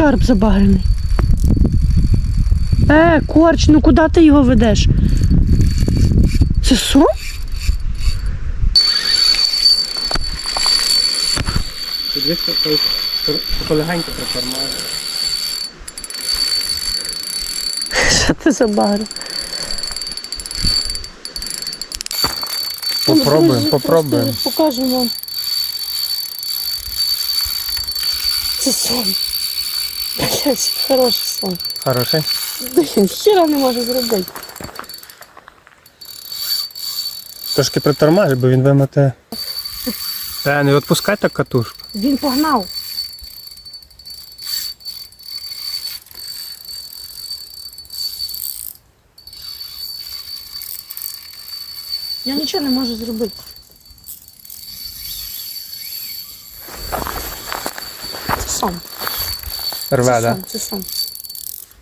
скарб забагрений. Е, корч, ну куди ти його ведеш? Це сом? Дивись, полегенько притормажує. Що ти за багр? Попробуємо, попробуємо. Покажемо вам. Це сон. Блять, хороший сон. Хороший. Блін, хіра не може зробити. Трошки притормажуй, бо він вимете. Е, не відпускай так катушку. Він погнав. Я нічого не можу зробити. Це сон. Рве, Це да? це сон.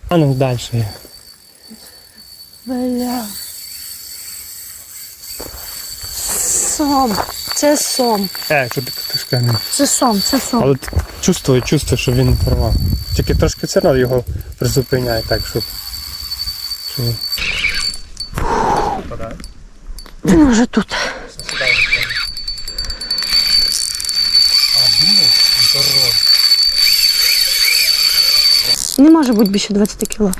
А ну далі. Бля. Сом. Це сом. Е, катушка не. Це сом, це сом. Але чувствую, чувствую, що він порвав. Тільки трошки все одно його призупиняє так, щоб. щоб... Він вже тут. Бути більше 20 кіло.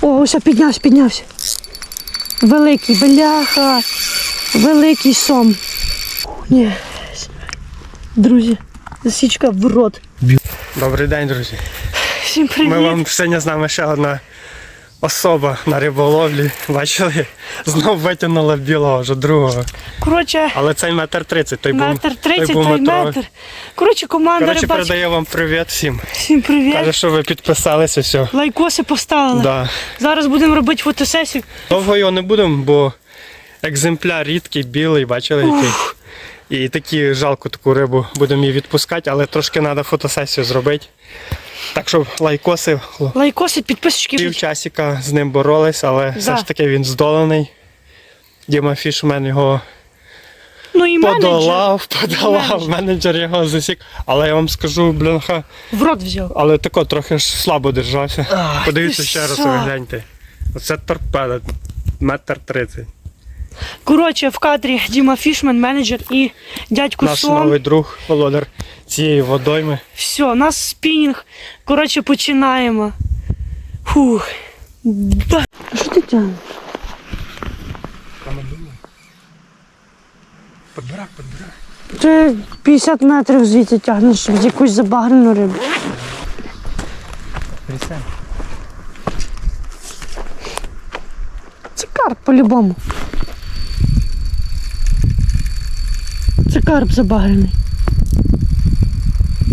О, ось піднявся, піднявся. Великий, бляха. Великий сом. Ні. Друзі, засічка в рот. Добрий день, друзі. Всім привіт. Ми вам сьогодні з нами ще одна особа на риболовлі. Бачили? Знов витягнула білого вже другого. Коротше, Але цей метр тридцять, той був. метр тридцять, той метровий. метр. Коротше, команда Коротше, рибачка. передає вам привіт всім. Всім привіт. Каже, що ви підписалися, все. Лайкоси поставили. Да. Зараз будемо робити фотосесію. Довго його не будемо, бо екземпляр рідкий, білий, бачили який. І такі жалко таку рибу будемо її відпускати, але трошки треба фотосесію зробити. Так що лайкоси, Лайкоси, підписочки. півчасика з ним боролись, але все ж таки він здолений. Діма Фішмен його Ну і менеджер подолав, подолав, Менеджер. менеджер його засік. Але я вам скажу, бляха, в рот взяв. але тако трохи ж слабо держався. Ах, Подивіться ще раз, ви гляньте. Оце торпеда, метр тридцять. Коротше, в кадрі Діма Фішмен, менеджер і дядько Наш Сом. новий друг, володар цієї водойми. Все, у нас спінінг. Коротше, починаємо. Фух. Да. А що ти тягнеш? Подбирак, подбирак. Ти 50 метрів звідси тягнеш в якусь забагрену рибу. Присядь. Це карп по-любому. Це карп забагрений.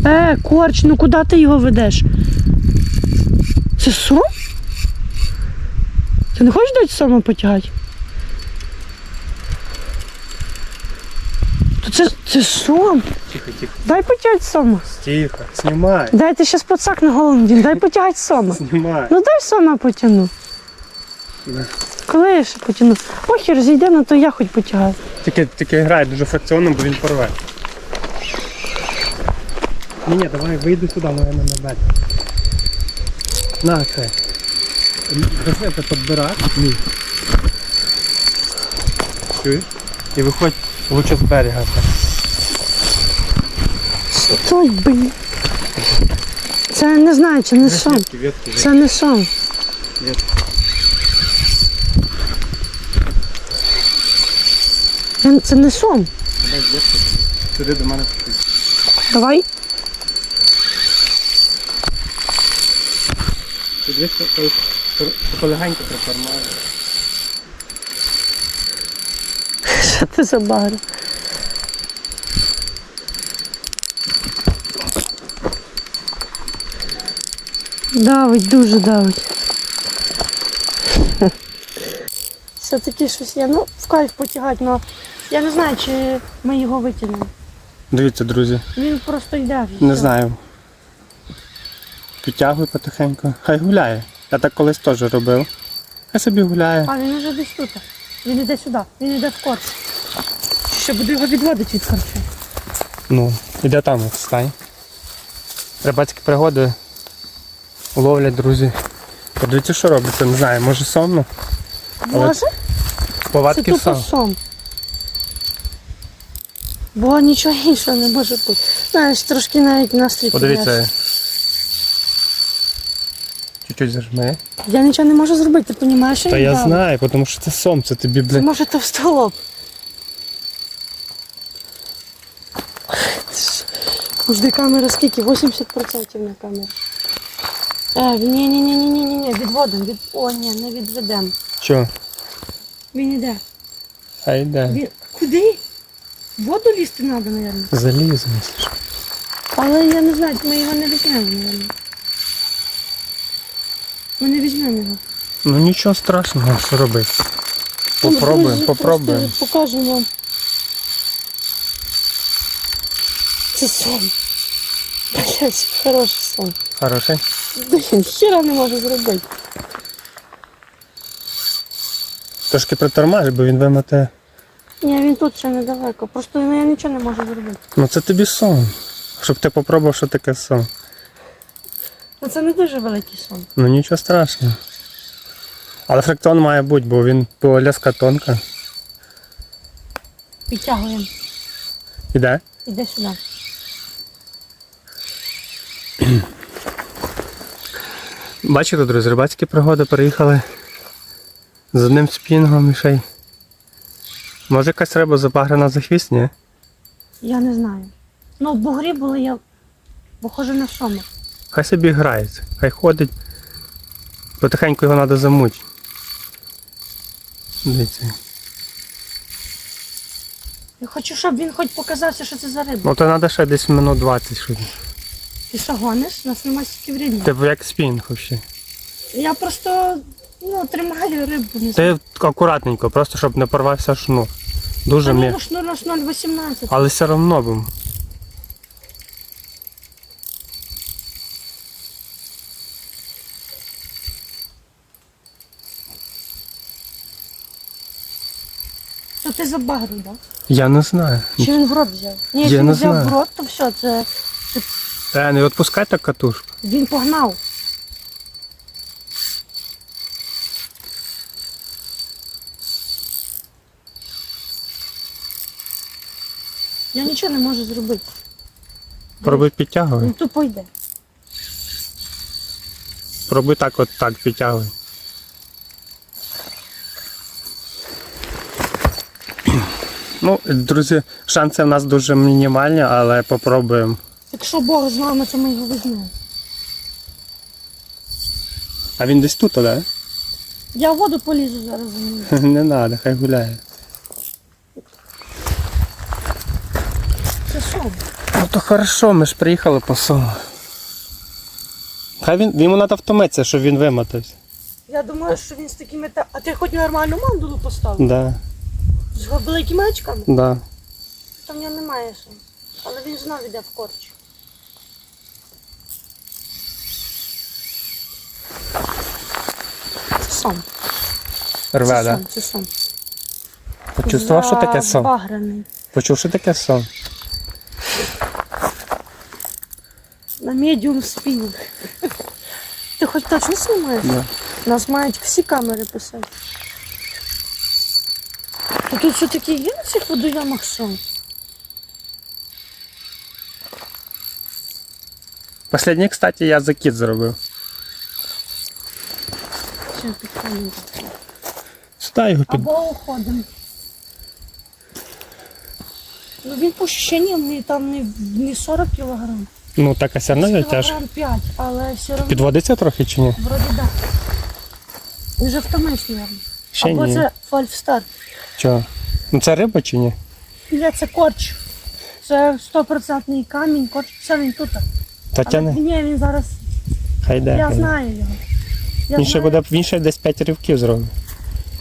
Е, корч, ну куди ти його ведеш? Це сом? Ти не хочеш дати сома потягати? То це, це сом. Тихо, тихо. Дай потягати сома. Тихо. Знімай. Дай ти щас пацак на голову надінь, дай потягати сома. Знімай. Ну дай сома потягну. Коли я ще потягну? Ох, і розійде, ну то я хоч потягаю. Тільки, тільки грає дуже фракціонно, бо він порве. Ні, ні, давай вийди сюди, мене на бет. На це. Возьми це подбирак. Ні. Чуєш? І виходь лучше з берега. Стой, блін. Це не знаю, чи не сон. Це не сон. ветки. Це, це не сон. Давай ветки. Сюди до мене пішли. Давай. Ти дивись, той- полегенько притормажує. Що ти за багр? Давить, дуже давить. Все-таки щось є. Ну, в кайф потягати, але я не знаю, чи ми його витягнемо. Дивіться, друзі, Він просто йде. і не знаю. Підтягуй потихеньку. Хай гуляє. Я так колись теж робив. Хай собі гуляє. А він уже десь тут. Він йде сюди, він йде в корч. Ще буду його відводити від корчу. Ну, іде там, стань. Рибацькі пригоди ловлять, друзі. Подивіться, що робиться, не знаю, може сомно. Може? Це Повадки тупо сом. Бо нічого іншого не може бути. Знаєш, трошки навіть настрій Подивіться. Чуть-чуть зажми. Я нічого не можу зробити, ти розумієш, Та я знаю, тому що це сом, це тобі, блядь. може товстолоб. Жди камера скільки? 80% на камері. Е, ні, ні, ні, ні, ні, ні, ні, відводимо. Від... О, ні, не відведемо. Що? Він іде. А йде. Він... Куди? В воду лізти треба, мабуть. Заліз, мислиш. Але я не знаю, ми його не візьмемо, мабуть. Ми не візьмемо його. Ну нічого страшного, що робити. Попробуємо, попробуємо. просто Покажемо вам. Це сон. Блять, хороший сон. Хороший. Блін, хіра не можу зробити. Трошки притормаж, бо він вимете. Ні, він тут ще недалеко. Просто ну, я нічого не можу зробити. Ну це тобі сон. Щоб ти попробував, що таке сон. Ну це не дуже великий сон. Ну нічого страшного. Але фрикціон має бути, бо він по ляска тонка. Підтягуємо. Іде? Іди сюди. Бачите, друзі, рибацькі пригоди переїхали з одним спінгом і ще й. Може якась риба забагрена за хвіст, ні? Я не знаю. Ну, в бугрі були я похоже на сома. Хай собі грається, хай ходить. Потихеньку його треба замуть. Дивіться. Я хочу, щоб він хоч показався, що це за риба. Ну то треба ще десь минут 20 щоб. Ти що гониш? У нас немає стільки врідні. Типу як спінг взагалі. Я просто ну, тримаю рибу. Не знаю. Ти акуратненько, просто щоб не порвався шнур. Дуже ні, м'яко. ну, шнур наш 0,18. Але все одно б. То ти забагрив, так? Я не знаю. Чи він в рот взяв? Ні, Я якщо він не взяв знаю. в рот, то все, це Е, не відпускай так катушку. він погнав. Я нічого не можу зробити. Пробуй підтягуй. Він тупо йде. Пробуй так от так підтягуй. Ну, друзі, шанси в нас дуже мінімальні, але попробуємо. Якщо Бог з нами, то ми його візьмемо. А він десь тут, так? Я в воду полізу зараз за ним. Не треба, хай гуляє. Це що? Ну то хорошо, ми ж приїхали по селу. Хай він, йому треба втомитися, щоб він вимотався. Я думаю, що він з такими та. А ти хоч нормальну мандулу поставив? Да, З великими очками? да. Там в нього немає що. Але він знов іде в корч. Це сон. Рве, це да? це сон. Почувствував, що таке сон? Забагрений. Почув, що таке сон? На медіум спінінг. Ти хоч точно знімаєш? Да. Нас мають всі камери писати. А тут все-таки є на цих водойомах сон? Последній, кстати, я закид зробив. Ще підходимо. Сюди його під. Або уходимо. Ну він по ощущенням не, там не, не 40 кілограм. Ну так, а все тяж. Кілограм 5, але все одно Підводиться трохи чи ні? вроді да. Він вже втомився, мабуть. Ще Або ні. це фальфстар. Чого? Ну це риба чи ні? Ні, це корч. Це стопроцентний камінь, корч. Все він тут. Та тяне. ні, він зараз. Хай йде. Я хай йде. знаю його. Я Він ще знаю, буде він ще десь 5 ривків зробить.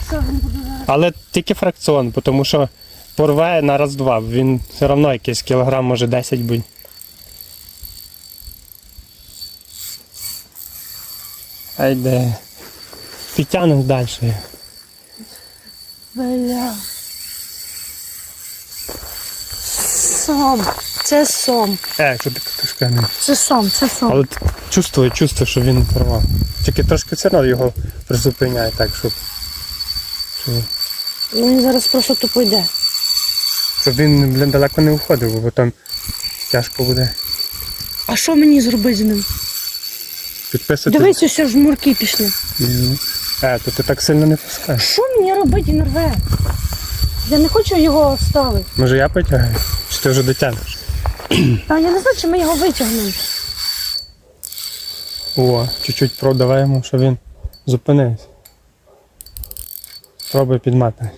що він буде зараз. Але тільки фракціон, тому що порве на раз-два. Він все одно якийсь кілограм, може 10 будь. А йде. Підтягнемо далі. Бля. Сон. Це сом. Е, що таке трошки. Це сом, це сом. Але чувствую, чувствую, що він порвав. Тільки трошки все одно його призупиняє так, щоб, щоб, Ну він зараз просто тупо йде. щоб він блін, далеко не уходив, бо там тяжко буде А що мені зробити з ним? Підписати. Дивись, ось жмурки пішли. Мгм. Е, то ти так сильно не пускаєш. Що мені робити, він рве? Я не хочу його ставити. Може я потягаю? Чи ти вже дотягнеш? А я не знаю, чи ми його витягнемо. О, чуть-чуть продавай йому, щоб він зупинився. Пробуй підмати.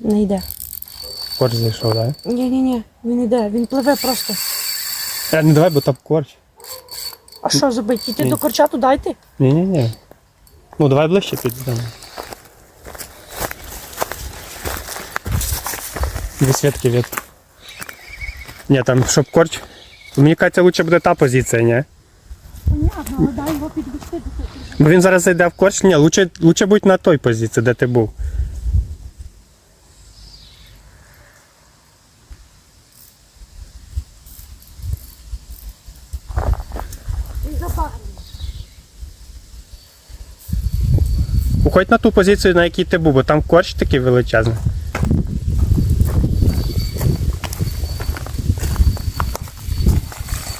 Не йде. Корч зайшов, так? Ні, ні, ні, він йде, він пливе просто. Е, не давай, бо там корч. А що зробити? Ні. до корчату дайте? Ні-ні-ні. Ну давай ближче підійдемо. Дві свідки від. Ні, там щоб корч. Мені кажеться, лучше буде та позиція, ні? Понятно, але дай його підвести до Бо він зараз зайде в корч, ні, лучше, лучше будь на той позиції, де ти був. Він запагне. Уходь на ту позицію, на якій ти був, бо там корч такий величезний.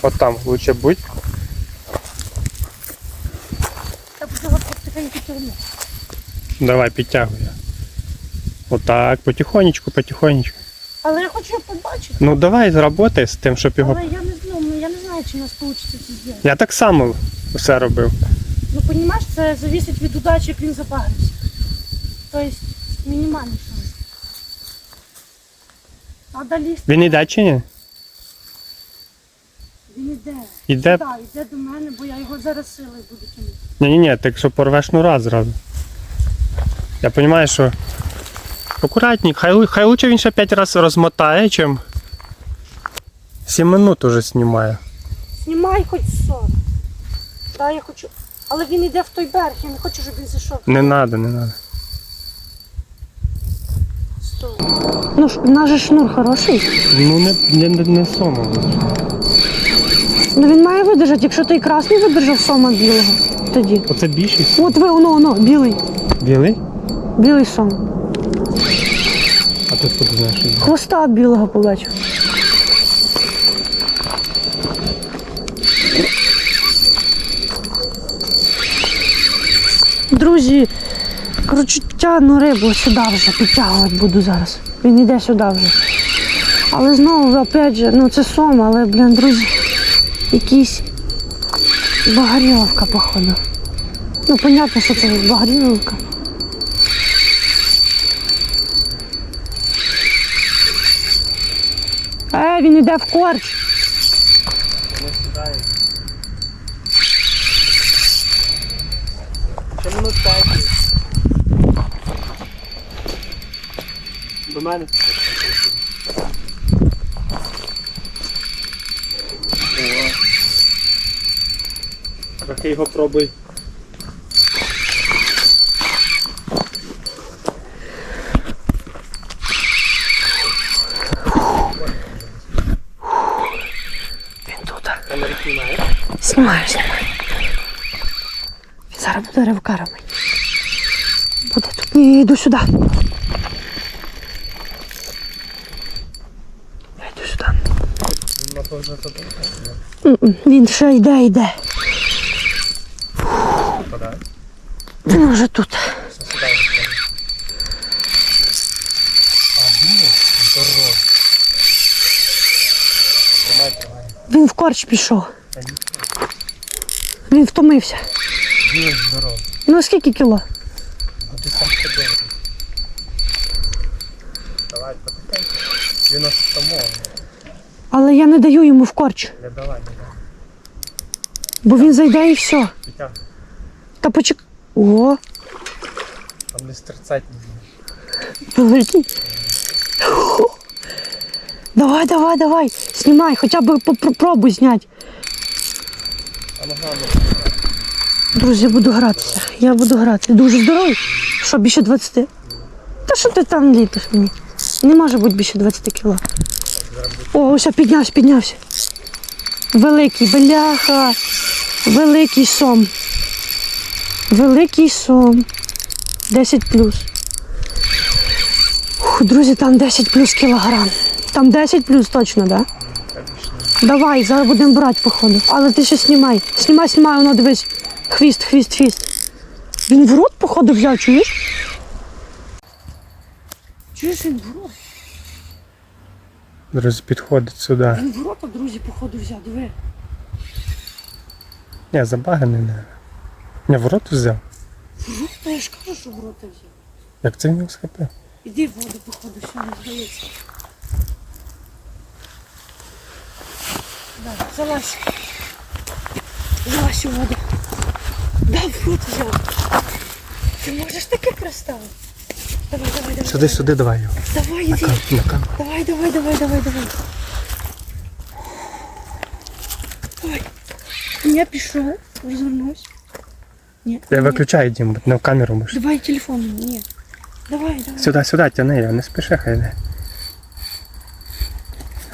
От там лучше будь. Давай, підтягуй. Отак, потихонечку, потихонечку. Але я хочу його побачити. Ну давай зработай з тим, щоб його. Але я не знаю, ну, я не знаю, чи у нас вийде це зробити. Я так само все робив. Ну, розумієш, це залежить від удачі, як він запагнеться. Тобто, мінімальний шанс. А далі Він іде чи ні? він іде. Іде. Так, іде до мене, бо я його зараз силою буду тягнути. Ні, ні, ні, так що порвеш ну раз зразу. Я розумію, що. Акуратнік, хай, лу- хай лучше він ще 5 разів розмотає, чим 7 минут уже знімає. Знімай хоч 40. Так, я хочу. Але він йде в той берег, я не хочу, щоб він зайшов. Не треба, не треба. Ну ж, наш же шнур хороший. Ну не, не, не, не сома. Ну він має видержати, якщо той красний видержав сома білого, тоді. Оце більшість. От ви, воно, воно, білий. Білий? Білий сом. А тут куди знаєш? Хвоста білого побачив. Друзі, коротше, тягну рибу сюди вже, підтягувати буду зараз. Він йде сюди вже. Але знову, опять же, ну це сом, але, блін, друзі, якийсь багарьовка, походу. Ну, понятно, що це багарьовка. Е, він йде в корч. Минут 5. До мене. Трохи його пробуй. Він тут. Камери знімає. Знімаю, знімаю. Зараз ривка. Буде тут. Ні, йду сюди. Я йду сюди. Він. М-м, Він ще йде, йде. Він вже тут. Він в корч пішов. Він втомився. Ну скільки кіло? А ти сам подивись. Давай, потихеньку. Він ось тому. Але я не даю йому в корч, Не давай, не давай. бо він зайде і все. Підтягуй. Та почек. О, Там не стерцать не буде. великий. Давай, давай, давай. Знімай, хоча б попробуй зняти. А ну. Друзі, я буду гратися. Я буду грати. Дуже здоровий. Що, більше 20? Та що ти там ліпиш мені? Не може бути більше 20 кіло. О, ось піднявся, піднявся. Великий, бляха. Великий сом. Великий сом. 10 плюс. Ух, друзі, там 10 плюс кілограм. Там 10 плюс точно, так? Да? Давай, зараз будемо брати, походу. Але ти ще знімай. Знімай, знімай, воно дивись. Хвіст, хвіст, хвіст. Він в рот, походу, взяв, чуєш? Чуєш, він в рот? Друзі, підходить сюди. Він в рота, друзі, походу взяв, диви. Ні, забаганий не. Ні, в рот взяв. В Та я ж кажу, що в рота взяв. Як це він його схопив? Іди в воду, походу, все не здається. Да, залазь. Залазь у воду. Да, в рот взяв. Ти можеш таке представити? Давай, давай, давай. Сюди, сюди давай його. Давай, іди. на камеру. Давай, давай, давай, давай, давай. Ой. Я пішов, розвернусь. Ні. Я ні. виключаю Дім, на камеру можеш. Давай телефон. Ні. Давай, давай. Сюди, сюди, тяни його, не спіши, хай йде.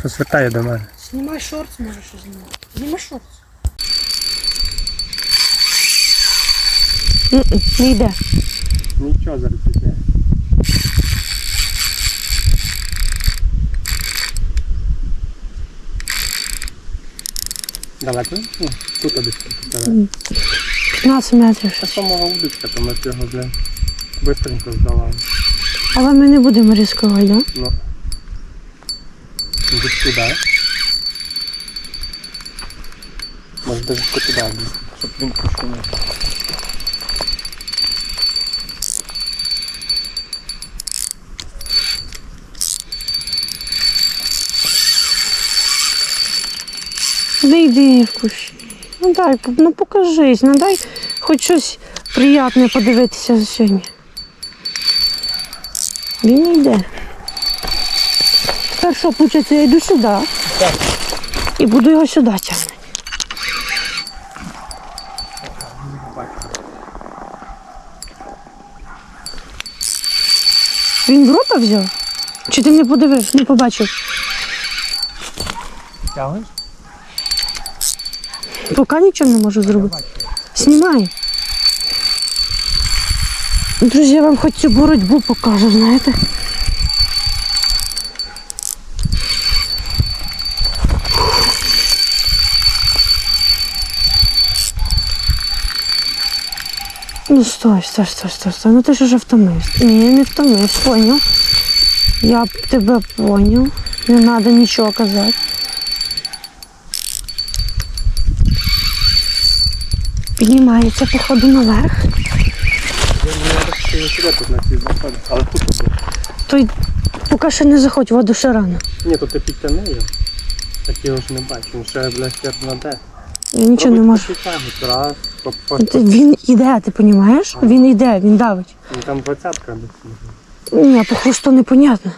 Розвертає до мене. Знімай шорт, можеш знімати. Знімай шорт. Не йде. Нічого зараз іде. Далеко? Ну, тут десь. 15 метрів. Це самого удочка, то ми цього вже бистренько здавали. Але ми не будемо ризикувати, да? Ну. Десь туди. Може навіть туди, щоб він пішов. Йди в кущі. Ну дай, ну покажись, ну дай хоч щось приємне подивитися за сьогодні. Він не йде. Тепер що, виходить, я йду сюди. І буду його сюди тягнути. Він в рота взяв? Чи ти не подивився, не побачив? Тягнеш? Поки нічого не можу зробити. Знімай. Друзі, я вам хоч цю боротьбу покажу, знаєте. Ну стой, стой, стой, стой, стой. Ну ти ж уже втомився. Ні, не втомився, поняв. Я б тебе поняв. Не треба нічого казати. Піднімається, походу, наверх. Але тут. Той поки ще не заходь, воду ще рано. Ні, то ти підтяни його. Так я його ж не бачу. Він ще, блядь, хер наде. Я нічого не можу. Він йде, ти розумієш? Він йде, він давить. Ну, там двадцятка десь. Ні, по хвосту непонятно.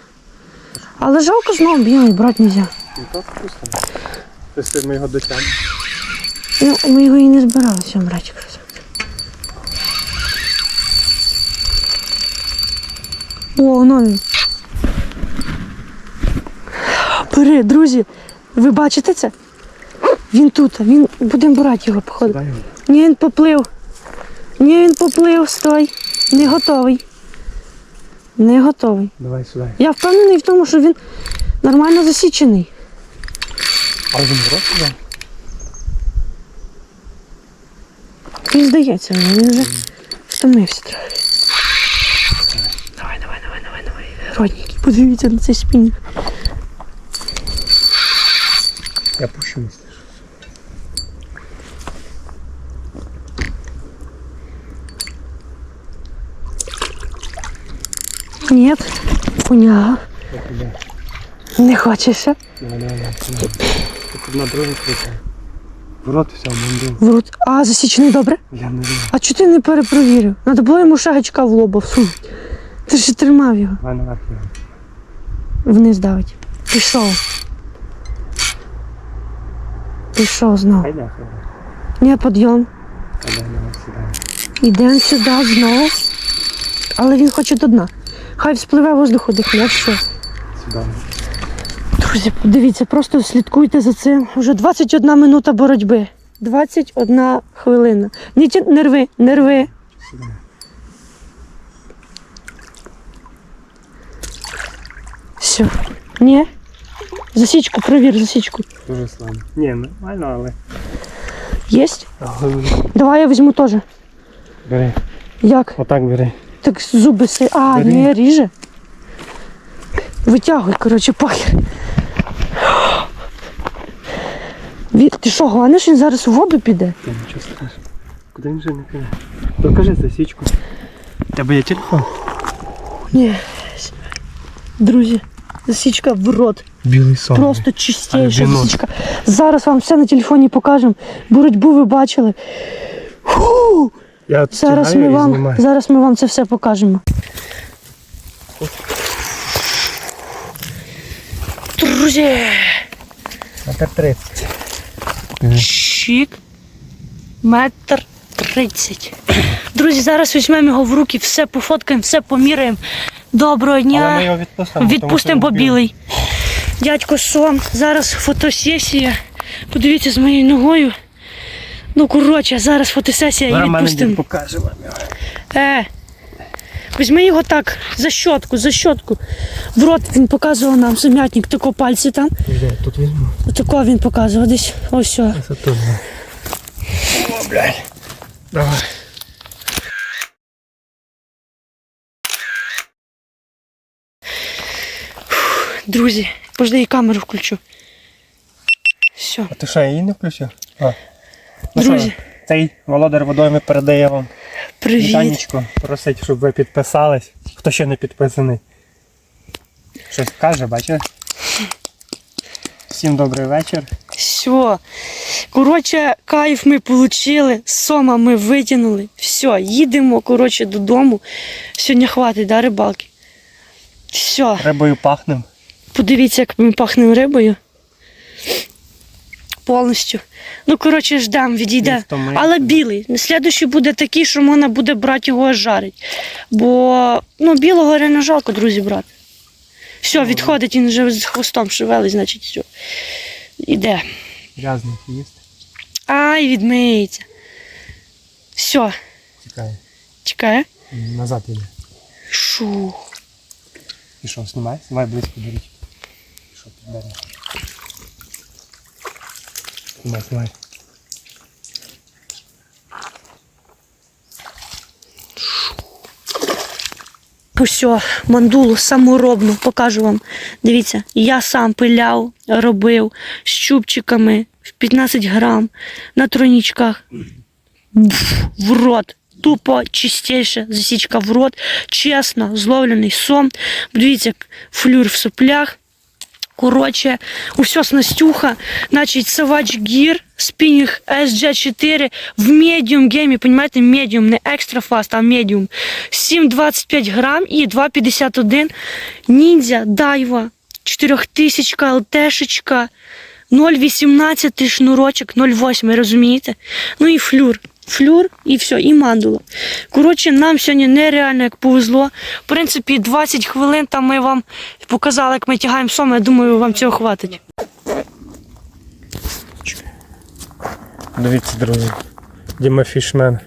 Але жалко знову білий брати не можна. Ну то вкусно. Якщо ми його дотягнемо. Ну, ми його і не збиралися красавця. О, він. Бери, друзі, ви бачите це? Він тут, він будемо брати його, походу. Ні, він поплив. Ні, він поплив, стой. Не готовий. Не готовий. Давай сюди. Я впевнений в тому, що він нормально засічений. А він в рот туди? Він здається, він вже втомився трохи. Давай, давай, давай, давай, давай. Родненький, подивіться на цей спінінг. Я пущу мислиш. Ні, поняла. Не давай. Тут на другу крутя. В рот все, мандил. В рот. А, засічений добре? Я не знаю. А чого ти не перепровірив? Треба було йому шагачка в лоба всунути. Ти ж тримав його. Давай наверх його. Вниз давить. Пішов. Пішов знову. Хайде, хайде. Ні, підйом. Хайде, сюди. Знову. Але він хоче до дна. Хай вспливе воздуху дихне, що? Сюди. Друзі, дивіться, просто слідкуйте за цим. Уже 21 минута боротьби. 21 хвилина. Не ті... Нерви, нерви. Все. Ні. Засічку, провір засічку. Дуже слабо. Ні, нормально, але. Єсть? Давай я візьму теж. Бери. Як? Отак бери. Так зуби си. А, Бери. не ріже. Витягуй, коротше, пахер. Ві- Ти що, гониш, він зараз у воду піде? Та нічого страшного. Куди він вже не піде? Покажи засічку. У тебе є телефон? Ні. Друзі, засічка в рот. Білий сон. Просто Альбінос. засічка. Зараз вам все на телефоні покажемо. Боротьбу ви бачили. Фу! Я Зараз ми вам, зараз ми вам це все покажемо. Друзі, Метр 30. Чик. Метр тридцять. Друзі, зараз візьмемо його в руки, все пофоткаємо, все поміряємо. Доброго Але ми його відпустимо. Відпустимо по білий. Дядько Сом, зараз фотосесія. Подивіться з моєю ногою. Ну, коротше, зараз фотосесія і відпустимо. покаже вам його. Е, візьми його так, за щотку, за щотку. В рот він показував нам самятник, тако пальці там. Де, тут візьму. Отако він показував десь. Ось все. Це тут. О, блядь. Давай. Друзі, пожди, я камеру включу. Все. А ти що, я її не включив? А. Ну Друзі. що, цей володар водойми передає вам Привіт. вітанечко. Просить, щоб ви підписались. Хто ще не підписаний. Щось каже, бачите? Всім добрий вечір. Все. Коротше, кайф ми отримали, сома ми витягнули. Все, їдемо, коротше, додому. Сьогодні хватить, да, рибалки? Все. Рибою пахнем. Подивіться, як ми пахнемо рибою. Повністю. Ну, коротше, ждемо, відійде. Але білий. Слідуючий буде такий, що можна буде брати його аж жарить. Бо ну, білого реально жалко, друзі, брати. Все, відходить, він вже з хвостом шевелить, значить, все. Іде. Грязний їсти. Ай, відмиється. Все, Тікає. чекає. Назад іде. Шу. І що, знімай? Знімай близько до річки. І що, підбере. Знімай, знімай. Усьо, мандулу саморобну, покажу вам. Дивіться, я сам пиляв, робив з чубчиками в 15 грам на тройнічках. В рот. Тупо чистіше засічка в рот. Чесно, зловлений сом. Дивіться, флюр в соплях. Коротше, усе снастюха, значить, Savage Gear, спінінг SG4 в медіум геймі, понімаєте, медіум, не екстра фаст, а медіум. 7,25 грам і 2,51 ніндзя, дайва, 4000 ЛТшечка, 0,18 шнурочок, 0,8, розумієте? Ну і флюр. Флюр і все, і мандула. Коротше, нам сьогодні нереально як повезло. В принципі, 20 хвилин там ми вам показали, як ми тягаємо сом. Я думаю, вам цього хватить. Дивіться, друзі. Діма Фішмен.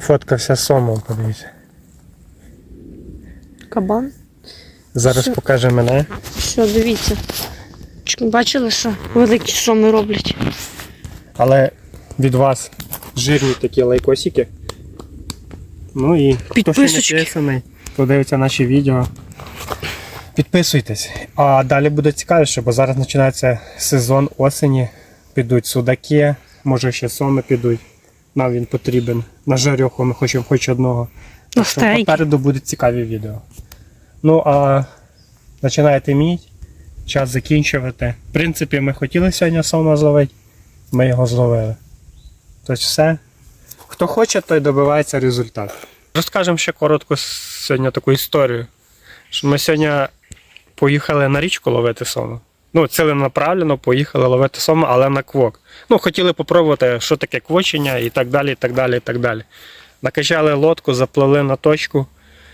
Фоткався сомом, подивіться. Кабан. Зараз Що? покаже мене. Що, дивіться. Бачили, що великі соми роблять. Але від вас жирні такі лайкосики. Ну і хто ще не підписаний, подивиться наші відео. Підписуйтесь. А далі буде цікавіше, бо зараз починається сезон осені. Підуть судаки, може ще соми підуть. Нам він потрібен. На жарьоху ми хочемо хоч одного. Так що попереду будуть цікаві відео. Ну а починає темніть, час закінчувати. В принципі, ми хотіли сьогодні сома зловити, ми його зловили. Тобто все. Хто хоче, той добивається результату. Розкажемо ще коротко сьогодні таку історію. Що ми сьогодні поїхали на річку ловити сому. Ну, ціленаправленно поїхали ловити сому, але на квок. Ну, хотіли попробувати, що таке квочення і так далі, і так далі, і так далі. Накачали лодку, запливли на точку.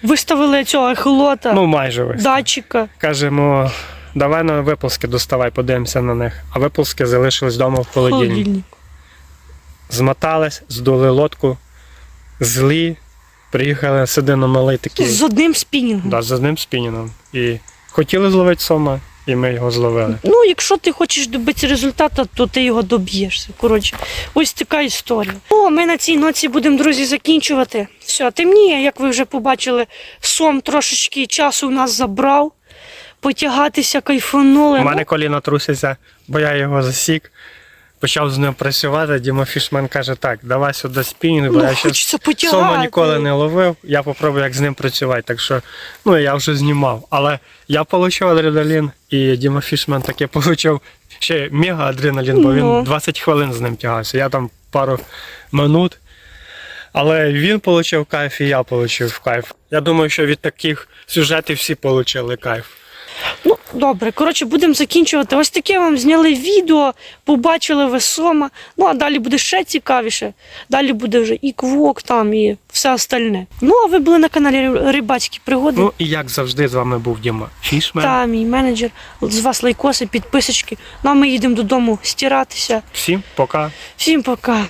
Виставили цього ехолота, Ну, майже весь. датчика. Кажемо, давай на виползки доставай, подивимося на них. А виползки залишились вдома в холодильнику. Змотались, здули лодку, злі, приїхали сидино малий такий. З одним спінінгом. Да, з одним спінінгом. І хотіли зловити сома, і ми його зловили. Ну, якщо ти хочеш добитися результату, то ти його доб'єшся. Коротше, ось така історія. О, ми на цій ноці будемо, друзі, закінчувати. Все, темніє, як ви вже побачили, сом трошечки часу у нас забрав. Потягатися, кайфанули. У мене коліна трусяться, бо я його засік. Почав з ним працювати. Діма Фішман каже: так, давай сюди спінінг, бо ну, я ще сома ніколи не ловив. Я попробую, як з ним працювати. Так що, ну я вже знімав. Але я отримав адреналін, і Діма Фішман таки отримав ще мега адреналін, бо Ну. він 20 хвилин з ним тягався. Я там пару минут. Але він отримав кайф, і я отримав кайф. Я думаю, що від таких сюжетів всі отримали кайф. Ну, добре, коротше, будемо закінчувати. Ось таке вам зняли відео, побачили ви сома. Ну, а далі буде ще цікавіше. Далі буде вже і квок там, і все остальне. Ну, а ви були на каналі Рибацькі пригоди. Ну і як завжди, з вами був Діма Фішмен. Та мій менеджер. З вас лайкоси, підписочки. Ну, а ми їдемо додому стиратися. Всім пока. Всім пока.